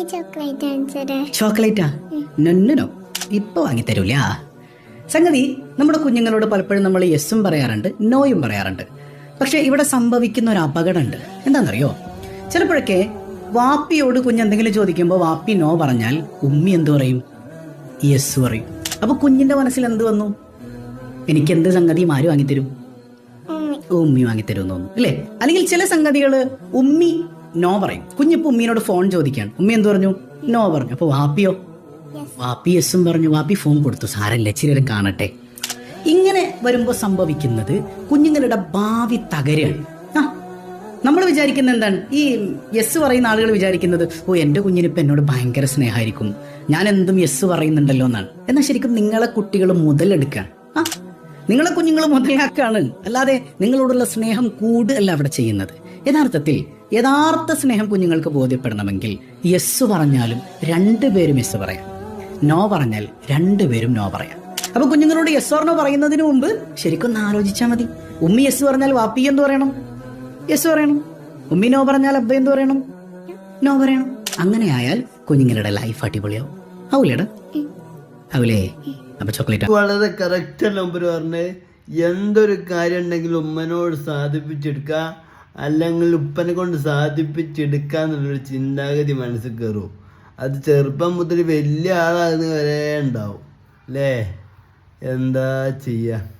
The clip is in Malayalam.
എനിക്ക് ചോക്ലേറ്റ് ആൻസർ ചോക്ലേറ്റാ? നോ ഇപ്പൊ വാങ്ങി തരൂല സംഗതി നമ്മുടെ കുഞ്ഞുങ്ങളോട് പലപ്പോഴും നമ്മൾ യെസ്സും പറയാറുണ്ട് നോയും പറയാറുണ്ട്. പക്ഷെ ഇവിടെ സംഭവിക്കുന്ന ഒരു അപകടമുണ്ട്. എന്താണെന്നറിയോ? ചിലപ്പോഴൊക്കെ വാപ്പിയോട് കുഞ്ഞ് എന്തെങ്കിലും ചോദിക്കുമ്പോൾ വാപ്പി നോ പറഞ്ഞാൽ ഉമ്മി എന്തു പറയും? യെസ് പറയും. അപ്പൊ കുഞ്ഞിന്റെ മനസ്സിൽ എന്ത് വന്നു? എനിക്ക് എന്ത് സംഗതിയും ആര് വാങ്ങിത്തരും? ഉമ്മി. വാങ്ങിത്തരും തോന്നുന്നു. അല്ലേ? അല്ലെങ്കിൽ ചില സംഗതികൾ ഉമ്മി നോ പറയും. കുഞ്ഞിപ്പോ ഉമ്മീനോട് ഫോൺ ചോദിക്കാണ് ഉമ്മി എന്ത് പറഞ്ഞു? നോ പറഞ്ഞു. അപ്പൊ വാപ്പിയോ? വാപ്പി എസും പറഞ്ഞു. വാപ്പി ഫോൺ കൊടുത്തു. സാരല്ല ഇച്ചിരി നേരം കാണട്ടെ. ഇങ്ങനെ വരുമ്പോൾ സംഭവിക്കുന്നത് കുഞ്ഞുങ്ങളുടെ ഭാവി തകരാണ് ആ നമ്മൾ വിചാരിക്കുന്നത് എന്താണ്? ഈ യെസ് പറയുന്ന ആളുകൾ വിചാരിക്കുന്നത് ഓ എന്റെ കുഞ്ഞിനിപ്പോ എന്നോട് ഭയങ്കര സ്നേഹമായിരിക്കും. ഞാൻ എന്തും യെസ് പറയുന്നുണ്ടല്ലോ എന്നാണ്. എന്നാൽ ശരിക്കും നിങ്ങളെ കുട്ടികൾ മുതലെടുക്കാൻ ആ നിങ്ങളെ കുഞ്ഞുങ്ങൾ മുതലാക്കാണ് അല്ലാതെ നിങ്ങളോടുള്ള സ്നേഹം കൂടുകയല്ല അവിടെ ചെയ്യുന്നത്. യഥാർത്ഥത്തിൽ യഥാർത്ഥ സ്നേഹം കുഞ്ഞുങ്ങൾക്ക് ബോധ്യപ്പെടണമെങ്കിൽ യെസ് പറഞ്ഞാലും രണ്ടുപേരും യെസ് പറയാം. നോ പറഞ്ഞാൽ രണ്ടുപേരും നോ പറയാം. അപ്പൊ കുഞ്ഞുങ്ങളോട് യെസ് പറഞ്ഞോ പറയുന്നതിന് മുമ്പ് ശരിക്കും ആലോചിച്ചാൽ മതി. ഉമ്മി യെസ് പറഞ്ഞാൽ വാപ്പി എന്ത് പറയണം? യെസ് പറയണം. ഉമ്മി നോ പറഞ്ഞാൽ അബ്ബ എന്ത് പറയണം? നോ പറയണം. അങ്ങനെ ആയാൽ കുഞ്ഞുങ്ങളുടെ ലൈഫ് അടിപൊളിയാവും. ആവൂലേടാ? ആവൂലേ? അപ്പൊ ചോക്ലേറ്റ് വളരെ കറക്റ്റ് നമ്പർ പറഞ്ഞ് എന്തൊരു കാര്യം ഉണ്ടെങ്കിലും ഉമ്മനോട് സാധിപ്പിച്ചെടുക്കുക. അല്ലെങ്കിൽ ഉപ്പനെ കൊണ്ട് സാധിപ്പിച്ചെടുക്കുക എന്നുള്ളൊരു ചിന്താഗതി മനസ്സിൽ കയറും അത് ചെറുപ്പം മുതൽ വലിയ ആളാകുന്ന വരെ ഉണ്ടാവും. അല്ലേ? എന്താ ചെയ്യുക